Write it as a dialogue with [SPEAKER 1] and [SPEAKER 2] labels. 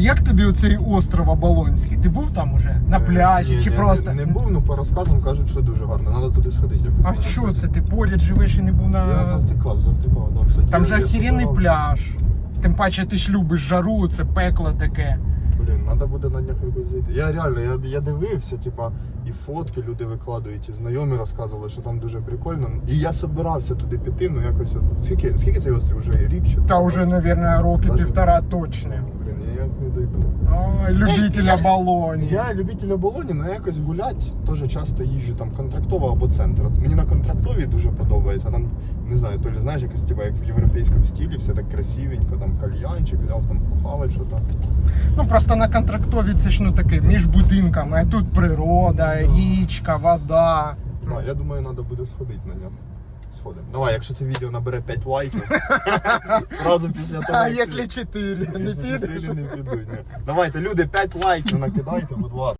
[SPEAKER 1] Як тобі оцей остров Оболонський? Ти був там уже? На пляжі
[SPEAKER 2] Ні,
[SPEAKER 1] чи
[SPEAKER 2] ні,
[SPEAKER 1] просто?
[SPEAKER 2] Не, не був, ну по розказам кажуть, що дуже гарно. Треба туди сходити.
[SPEAKER 1] А що це? Ти поряд живеш і не був
[SPEAKER 2] Я
[SPEAKER 1] на.
[SPEAKER 2] завтикав, завтикав, да, кстати.
[SPEAKER 1] Там
[SPEAKER 2] Я-
[SPEAKER 1] же
[SPEAKER 2] я
[SPEAKER 1] охеренний пляж. Тим паче ти ж любиш жару, це пекло таке.
[SPEAKER 2] Блін, треба буде на днях якось зайти. Я реально, я, я дивився, типа, і фотки люди викладають, і знайомі розказували, що там дуже прикольно. І я собирався туди піти, ну якось. от- Скільки, скільки цей острів вже є? Рік чи
[SPEAKER 1] Та вже, мабуть, роки
[SPEAKER 2] Даже-
[SPEAKER 1] півтора точно.
[SPEAKER 2] Блін, я як не дойду.
[SPEAKER 1] Ой, любитель оболоні.
[SPEAKER 2] Я любитель оболоні, але якось гулять теж часто їжджу там контрактово або центр. От мені на контрактовій дуже подобається. Там не знаю, то ли знаєш, якось типа як в європейському стилі, все так красивенько, там кальянчик, взяв там похавать що там.
[SPEAKER 1] Ну просто на контрактові це ж ну таке між будинками, а тут природа, річка, вода.
[SPEAKER 2] Ну, я думаю, треба буде сходити на нього. Сходимо. Давай, якщо це відео набере 5 лайків, зразу після того.
[SPEAKER 1] А
[SPEAKER 2] як
[SPEAKER 1] якщо 4, не
[SPEAKER 2] Якщо
[SPEAKER 1] піде?
[SPEAKER 2] чотири, не підуть. ні. Давайте, люди, 5 лайків накидайте, будь ласка.